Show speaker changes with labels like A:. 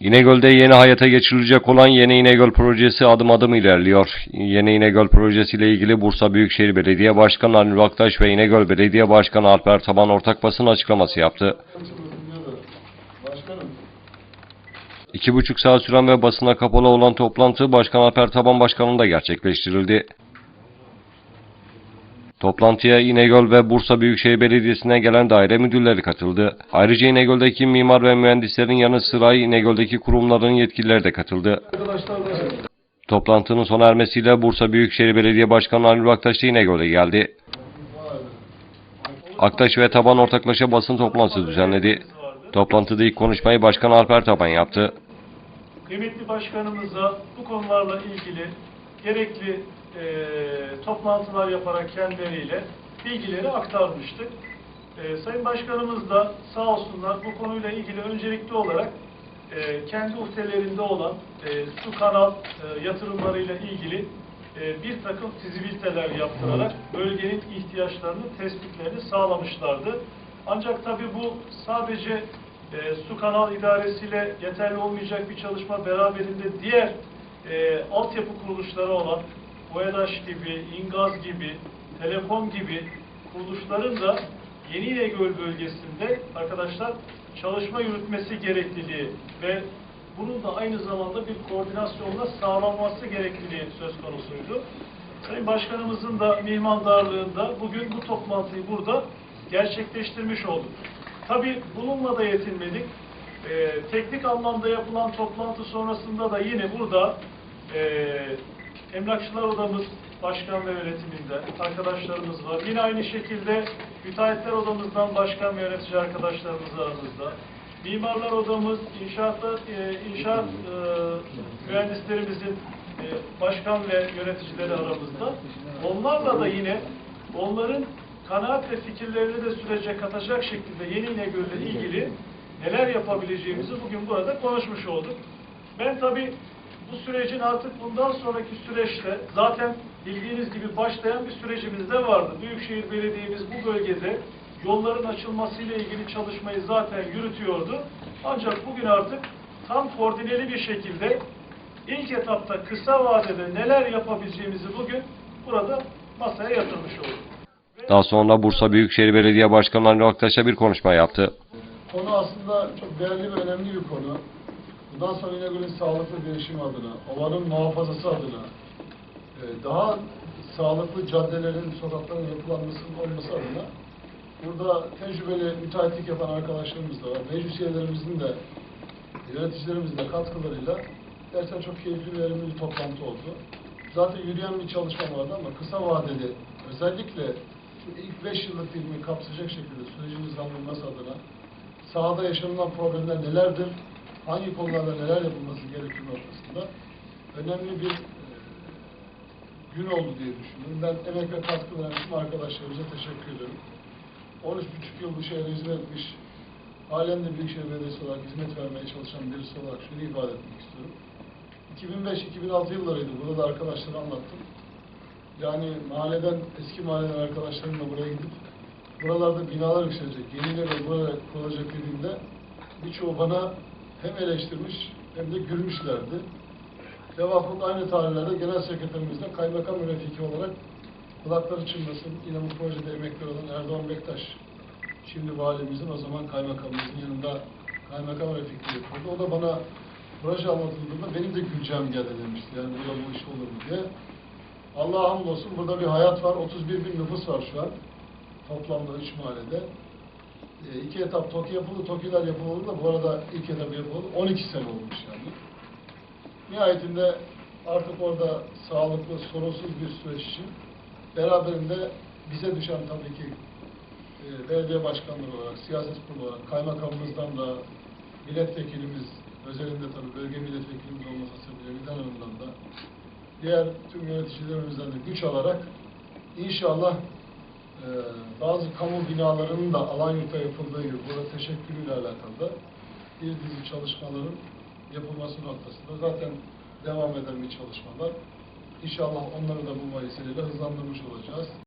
A: İnegöl'de yeni hayata geçirilecek olan Yeni İnegöl projesi adım adım ilerliyor. Yeni İnegöl projesiyle ilgili Bursa Büyükşehir Belediye Başkanı Anil Aktaş ve İnegöl Belediye Başkanı Alper Taban ortak basın açıklaması yaptı. İki buçuk saat süren ve basına kapalı olan toplantı Başkan Alper Taban Başkanlığı'nda gerçekleştirildi. Toplantıya İnegöl ve Bursa Büyükşehir Belediyesi'ne gelen daire müdürleri katıldı. Ayrıca İnegöl'deki mimar ve mühendislerin yanı sıra İnegöl'deki kurumların yetkilileri de katıldı. Toplantının sona ermesiyle Bursa Büyükşehir Belediye Başkanı Anil Aktaş da İnegöl'e geldi. Aktaş ve Taban ortaklaşa basın toplantısı düzenledi. Toplantıda ilk konuşmayı Başkan Alper Taban yaptı.
B: Kıymetli başkanımıza bu konularla ilgili gerekli e, toplantılar yaparak kendileriyle bilgileri aktarmıştık. E, Sayın Başkanımız da sağ olsunlar bu konuyla ilgili öncelikli olarak e, kendi uhdelerinde olan e, su kanal e, yatırımlarıyla ilgili e, bir takım fizibiliteler yaptırarak bölgenin ihtiyaçlarını, tespitlerini sağlamışlardı. Ancak tabii bu sadece e, su kanal idaresiyle yeterli olmayacak bir çalışma beraberinde diğer e, altyapı kuruluşları olan OEDAŞ gibi, İngaz gibi, Telekom gibi kuruluşların da Yeni İnegöl bölgesinde arkadaşlar çalışma yürütmesi gerekliliği ve bunun da aynı zamanda bir koordinasyonla sağlanması gerekliliği söz konusuydu. Sayın Başkanımızın da mihmandarlığında bugün bu toplantıyı burada gerçekleştirmiş olduk. Tabii bununla da yetinmedik. Ee, teknik anlamda yapılan toplantı sonrasında da yine burada e, Emlakçılar Odamız Başkan ve Yönetiminde arkadaşlarımız var. Yine aynı şekilde Müteahhitler Odamızdan başkan ve yönetici arkadaşlarımız aramızda. Mimarlar Odamız, inşaatlar, e, inşaat e, mühendislerimizin e, başkan ve yöneticileri aramızda. Onlarla da yine onların kanaat ve fikirlerini de sürece katacak şekilde Yeni İnegöl'le ilgili neler yapabileceğimizi bugün burada konuşmuş olduk. Ben tabii bu sürecin artık bundan sonraki süreçte zaten bildiğiniz gibi başlayan bir sürecimiz de vardı. Büyükşehir Belediye'miz bu bölgede yolların açılmasıyla ilgili çalışmayı zaten yürütüyordu. Ancak bugün artık tam koordineli bir şekilde ilk etapta kısa vadede neler yapabileceğimizi bugün burada masaya yatırmış olduk.
A: Daha sonra Bursa Büyükşehir Belediye Başkanı Anil Aktaş'a bir konuşma yaptı.
C: Konu aslında çok değerli ve önemli bir konu. Bundan sonra İnegöl'ün sağlıklı gelişim adına, ovanın muhafazası adına, e, daha sağlıklı caddelerin, sokakların yapılanmasının olması adına burada tecrübeli müteahhitlik yapan arkadaşlarımız da var. Meclis üyelerimizin de, yöneticilerimizin de katkılarıyla gerçekten çok keyifli ve verimli bir toplantı oldu. Zaten yürüyen bir çalışma vardı ama kısa vadeli özellikle ilk 5 yıllık dilimi kapsayacak şekilde sürecin hızlandırılması adına sahada yaşanılan problemler nelerdir, hangi konularda neler yapılması gerektiği noktasında önemli bir e, gün oldu diye düşünüyorum. Ben emek ve katkı veren tüm arkadaşlarımıza teşekkür ediyorum. 13,5 yıl bu şehre hizmet etmiş, halen de Büyükşehir Belediyesi olarak hizmet vermeye çalışan birisi olarak şunu ifade etmek istiyorum. 2005-2006 yıllarıydı. Burada da arkadaşlara anlattım. Yani mahalleden, eski mahalleden arkadaşlarımla buraya gidip buralarda binalar yükselecek, yeni ve buraya kurulacak dediğimde birçoğu bana hem eleştirmiş hem de gülmüşlerdi. Devamlı aynı tarihlerde genel sekreterimizden kaymakam müfiki olarak kulakları çınlasın. Yine bu projede emekli olan Erdoğan Bektaş. Şimdi valimizin o zaman kaymakamımızın yanında kaymakam refikliği yapıyordu. O da bana proje anlatıldığında benim de güleceğim geldi demişti. Yani burada bu iş olur mu diye. Allah'a hamdolsun burada bir hayat var. 31 bin nüfus var şu an. Toplamda 3 mahallede. E, iki etap TOKİ yapıldı. TOKİ'ler yapıldı da bu arada ilk etap yapıldı. 12 sene olmuş yani. Nihayetinde artık orada sağlıklı, sorunsuz bir süreç için beraberinde bize düşen tabii ki e, belediye başkanları olarak, siyaset kurulu olarak, kaymakamımızdan da, milletvekilimiz, özelinde tabii bölge milletvekilimiz olması sebebiyle Vidan Hanım'dan da, diğer tüm yöneticilerimizden de güç alarak inşallah e, bazı kamu binalarının da Alanyurt'ta yapıldığı gibi burada teşekkürüyle alakalı da bir dizi çalışmaların yapılması noktasında zaten devam eden bir çalışmalar. İnşallah onları da bu vesileyle hızlandırmış olacağız.